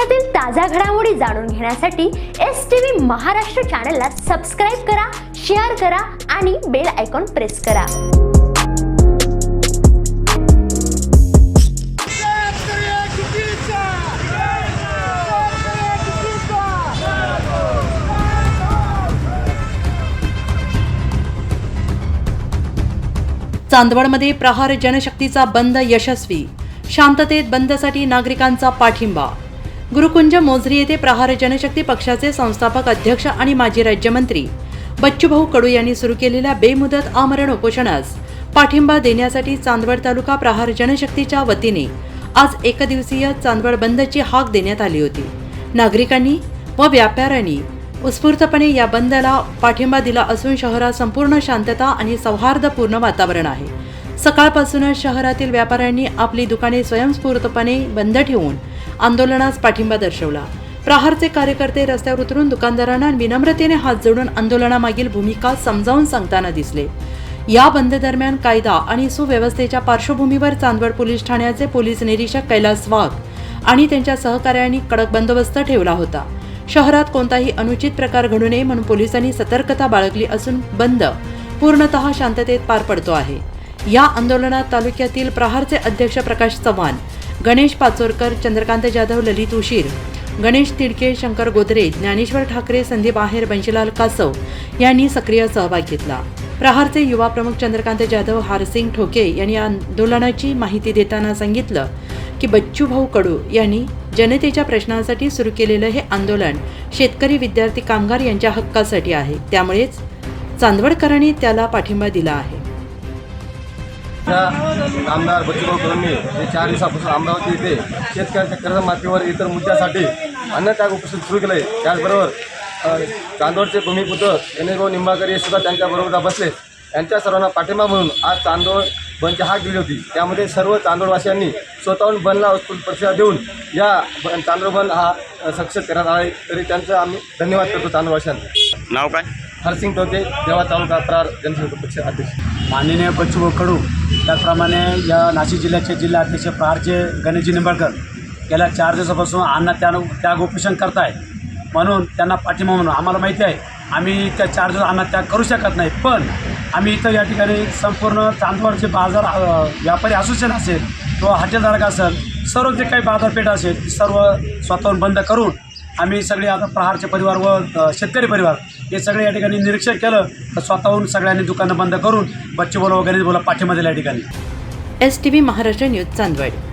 देशातील ताज्या घडामोडी जाणून घेण्यासाठी एस टी व्ही महाराष्ट्र चॅनलला सबस्क्राईब करा शेअर करा आणि बेल आयकॉन प्रेस करा. चांदवडमध्ये प्रहार जनशक्तीचा बंद यशस्वी. शांततेत बंदसाठी नागरिकांचा पाठिंबा. गुरुकुंज मोझरी येथे प्रहार जनशक्ती पक्षाचे संस्थापक अध्यक्ष आणि माजी राज्यमंत्री बच्चूभाऊ कडू यांनी सुरू केलेल्या बेमुदत आमरण उपोषणास पाठिंबा देण्यासाठी चांदवड तालुका प्रहार जनशक्तीच्या वतीने आज एकदिवसीय चांदवड बंदची हाक देण्यात आली होती. नागरिकांनी व व्यापाऱ्यांनी उत्स्फूर्तपणे या बंदला पाठिंबा दिला असून शहरात संपूर्ण शांतता आणि सौहार्दपूर्ण वातावरण आहे. सकाळपासूनच शहरातील व्यापाऱ्यांनी आपली दुकाने स्वयंस्फूर्तपणे बंद ठेवून आंदोलनास पाठिंबा दर्शवला. प्रहारचे कार्यकर्ते रस्त्यावर उतरून दुकानदारांना विनम्रतेने हात जोडून आंदोलनामागील भूमिका समजावून सांगताना दिसले. या बंद दरम्यान कायदा आणि सुव्यवस्थेच्या पार्श्वभूमीवर चांदवड पोलीस ठाण्याचे पोलीस निरीक्षक कैलास वाघ आणि त्यांच्या सहकार्यांनी कडक बंदोबस्त ठेवला होता. शहरात कोणताही अनुचित प्रकार घडू नये म्हणून पोलिसांनी सतर्कता बाळगली असून बंद पूर्णतः शांततेत पार पडतो आहे. या आंदोलनात तालुक्यातील प्रहारचे अध्यक्ष प्रकाश चव्हाण गणेश पाचोरकर चंद्रकांत जाधव ललित उशीर गणेश तिडके शंकर गोदरे ज्ञानेश्वर ठाकरे संदीप आहेर बंशीलाल कासव यांनी सक्रिय सहभाग घेतला. प्रहारचे युवा प्रमुख चंद्रकांत जाधव हारसिंग ठोके यांनी आंदोलनाची माहिती देताना सांगितलं की बच्चूभाऊ कडू यांनी जनतेच्या प्रश्नांसाठी सुरू केलेलं हे आंदोलन शेतकरी विद्यार्थी कामगार यांच्या हक्कासाठी आहे. त्यामुळेच चांदवडकरांनी त्याला पाठिंबा दिला आहे. आमदार बच्चूभाऊ कडूंनी हे चार दिवसापासून अमरावती येथे शेतकऱ्यांच्या कर्जमाफीवर इतर मुद्द्यासाठी अन्नत्याग उपोषण सुरू केलं. आहे त्याचबरोबर चांदोडचे भूमिपुत्र गणेशभाऊ निंबाळकर हे सुद्धा त्यांच्याबरोबर बसले. यांच्या सर्वांना पाठिंबा म्हणून आज चांदोड बंदची हाक दिली होती. त्यामध्ये सर्व चांदोडवासियांनी स्वतःहून बंदला उत्स्फूर्त प्रतिसाद देऊन या ब- चांदोड बंद हा सक्सेस करण्यात आला आहे. तरी त्यांचं आम्ही धन्यवाद करतो चांदोडवासियांना. नाव काय? हरसिंग टोके देवा तालुका प्रार जनसंघ पक्ष अध्यक्ष. माननीय बच्चूभाऊ कडू त्याचप्रमाणे या नाशिक जिल्ह्याचे जिल्हा अध्यक्ष प्रहारचे गणेशजी निंबाळकर गेल्या चार दिवसापासून अन्न त्याग त्याग उपोषण करताय. म्हणून त्यांना पाठिंबा म्हणून आम्हाला माहिती आहे आम्ही त्या चार दिवस अन्न त्याग करू शकत नाही. पण आम्ही इथं या ठिकाणी संपूर्ण चांदवडचे बाजार व्यापारी असोसिएशन असेल किंवा हॉटेलधारक असेल सर्व जे काही बाजारपेठ असेल ती सर्व स्वतःहून बंद करून आम्ही सगळे आता प्रहारचे परिवार व शेतकरी परिवार हे सगळे या ठिकाणी निरीक्षण केलं तर स्वतःहून सगळ्यांनी दुकानं बंद करून बच्चे बोला वगैरे बोला पाठिंबा दिला या ठिकाणी. S T V Maharashtra news Chandwad.